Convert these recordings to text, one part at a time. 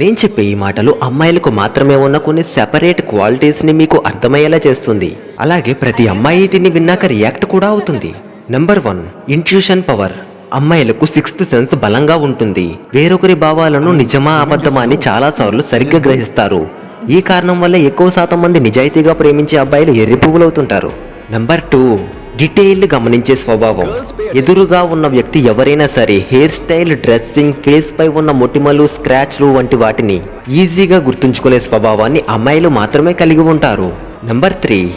నేను చెప్పే ఈ మాటలు అమ్మాయిలకు మాత్రమే ఉన్న కొన్ని సెపరేట్ క్వాలిటీస్ని మీకు అర్థమయ్యేలా చేస్తుంది. అలాగే ప్రతి అమ్మాయి దీన్ని విన్నాక రియాక్ట్ కూడా అవుతుంది. నెంబర్ వన్ ఇంట్యూషన్ పవర్ అమ్మాయిలకు సిక్స్త్ సెన్స్ బలంగా ఉంటుంది. వేరొకరి భావాలను నిజమా అబద్ధమా అని చాలా సార్లు సరిగ్గా గ్రహిస్తారు. ఈ కారణం వల్ల ఎక్కువ శాతం మంది నిజాయితీగా ప్రేమించే అబ్బాయిలు ఎర్రి పువ్వులవుతుంటారు. నెంబర్ టూ డీటెయిల్డ్ గమనించే స్వభావం. ఎదురుగా ఉన్న వ్యక్తి ఎవరైనా సరే హెయిర్ స్టైల్ డ్రెస్సింగ్ ఫేస్ పై ఉన్న మొటిమలు స్క్రాచ్లు వంటి వాటిని ఈజీగా గుర్తుంచుకునే స్వభావాన్ని అమ్మాయిలు మాత్రమే కలిగి ఉంటారు. Number three.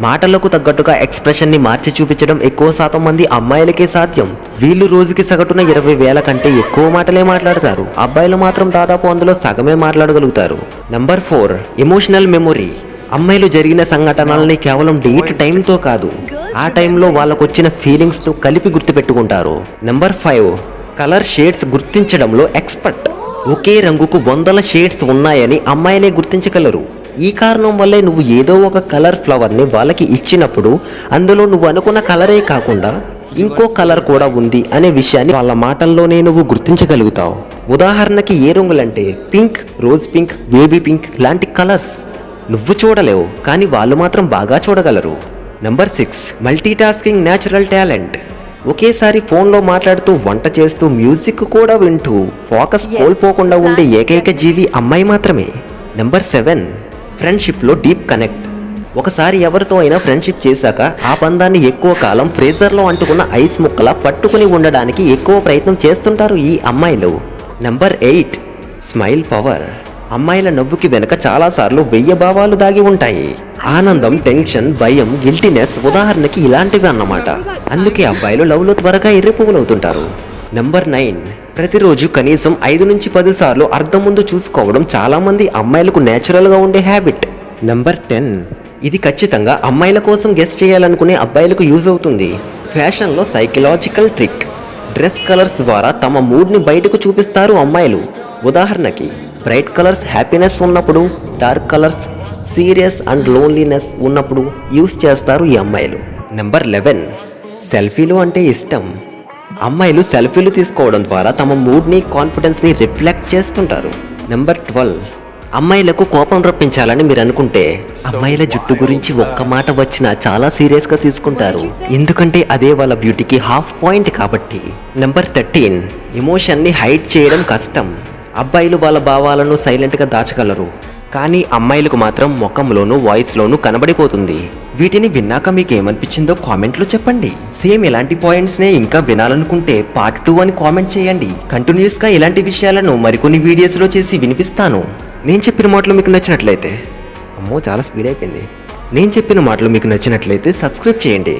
మాటలకు తగ్గట్టుగా ఎక్స్ప్రెషన్ని మార్చి చూపించడం ఎక్కువ శాతం మంది అమ్మాయిలకే సాధ్యం. వీళ్ళు రోజుకి సగటున ఇరవై వేల కంటే ఎక్కువ మాటలే మాట్లాడతారు. అబ్బాయిలు మాత్రం దాదాపు అందులో సగమే మాట్లాడగలుగుతారు. Number four. Emotional memory. అమ్మాయిలు జరిగిన సంఘటనల్ని కేవలం డేట్ టైంతో కాదు. ఆ టైంలో వాళ్ళకు వచ్చిన ఫీలింగ్స్తో కలిపి గుర్తుపెట్టుకుంటారు. నెంబర్ ఫైవ్ కలర్ షేడ్స్ గుర్తించడంలో ఎక్స్పర్ట్ ఒకే రంగుకు వందల షేడ్స్ ఉన్నాయని అమ్మాయిలే గుర్తించగలరు. ఈ కారణం వల్లే నువ్వు ఏదో ఒక కలర్ ఫ్లవర్ని వాళ్ళకి ఇచ్చినప్పుడు అందులో నువ్వు అనుకున్న కలరే కాకుండా ఇంకో కలర్ కూడా ఉంది అనే విషయాన్ని వాళ్ళ మాటల్లోనే నువ్వు గుర్తించగలుగుతావు. ఉదాహరణకి ఏ రంగులంటే pink rose pink baby pink లాంటి కలర్స్ నువ్వు చూడలేవు కానీ వాళ్ళు మాత్రం బాగా చూడగలరు. Number six multitasking natural talent ఒకేసారి ఫోన్లో మాట్లాడుతూ వంట చేస్తూ మ్యూజిక్ కూడా వింటూ ఫోకస్ కోల్పోకుండా ఉండే ఏకైక జీవి అమ్మాయి మాత్రమే. నెంబర్ సెవెన్ ఫ్రెండ్షిప్లో డీప్ కనెక్ట్ ఒకసారి ఎవరితో అయినా ఫ్రెండ్షిప్ చేశాక ఆ బంధాన్ని ఎక్కువ కాలం ఫ్రేజర్లో అంటుకున్న ఐస్ ముక్కలా పట్టుకుని ఉండడానికి ఎక్కువ ప్రయత్నం చేస్తుంటారు ఈ అమ్మాయిలు. నెంబర్ ఎయిట్ స్మైల్ పవర్ అమ్మాయిల నవ్వుకి వెనుక చాలాసార్లు వెయ్యి భావాలు దాగి ఉంటాయి. ఆనందం టెన్షన్ భయం గిల్టీనెస్ ఉదాహరణకి ఇలాంటివి అన్నమాట. అందుకే అబ్బాయిలు లవ్లో త్వరగా ఎర్రిపువ్వులవుతుంటారు నెంబర్ నైన్ ప్రతిరోజు కనీసం ఐదు నుంచి పది సార్లు అర్థం ముందు చూసుకోవడం చాలామంది అమ్మాయిలకు నేచురల్గా ఉండే హ్యాబిట్ నెంబర్ టెన్ ఇది ఖచ్చితంగా అమ్మాయిల కోసం గెస్ట్ చేయాలనుకునే అబ్బాయిలకు యూజ్ అవుతుంది. ఫ్యాషన్లో సైకలాజికల్ ట్రిక్ డ్రెస్ కలర్స్ ద్వారా తమ మూడ్ని బయటకు చూపిస్తారు అమ్మాయిలు. ఉదాహరణకి బ్రైట్ కలర్స్ హ్యాపీనెస్ ఉన్నప్పుడు dark colours serious and loneliness ఉన్నప్పుడు యూస్ చేస్తారు ఈ అమ్మాయిలు. నెంబర్ లెవెన్ సెల్ఫీలు అంటే ఇష్టం. అమ్మాయిలు సెల్ఫీలు తీసుకోవడం ద్వారా తమ మూడ్ని కాన్ఫిడెన్స్ని రిఫ్లెక్ట్ చేస్తుంటారు. నెంబర్ ట్వెల్వ్ అమ్మాయిలకు కోపం రప్పించాలని మీరు అనుకుంటే అమ్మాయిల జుట్టు గురించి ఒక్క మాట వచ్చినా చాలా సీరియస్గా తీసుకుంటారు. ఎందుకంటే అదే వాళ్ళ బ్యూటీకి హాఫ్ పాయింట్ కాబట్టి. నెంబర్ థర్టీన్ ఎమోషన్ని హైడ్ చేయడం కష్టం. అబ్బాయిలు వాళ్ళ భావాలను సైలెంట్గా దాచగలరు. కానీ అమ్మాయిలకు మాత్రం ముఖంలోనూ వాయిస్లోనూ కనబడిపోతుంది. వీటిని విన్నాక మీకు ఏమనిపించిందో కామెంట్లో చెప్పండి. సేమ్ ఇలాంటి పాయింట్స్నే ఇంకా వినాలనుకుంటే పార్ట్ టూ అని కామెంట్ చేయండి. కంటిన్యూస్గా ఇలాంటి విషయాలను మరికొన్ని వీడియోస్లో చేసి వినిపిస్తాను. నేను చెప్పిన మాటలు మీకు నచ్చినట్లయితే అమ్మో చాలా స్పీడ్ అయిపోయింది. నేను చెప్పిన మాటలు మీకు నచ్చినట్లయితే సబ్స్క్రైబ్ చేయండి.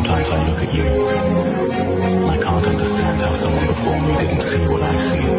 Sometimes I look at you. and I can't understand how someone before me didn't see what I see.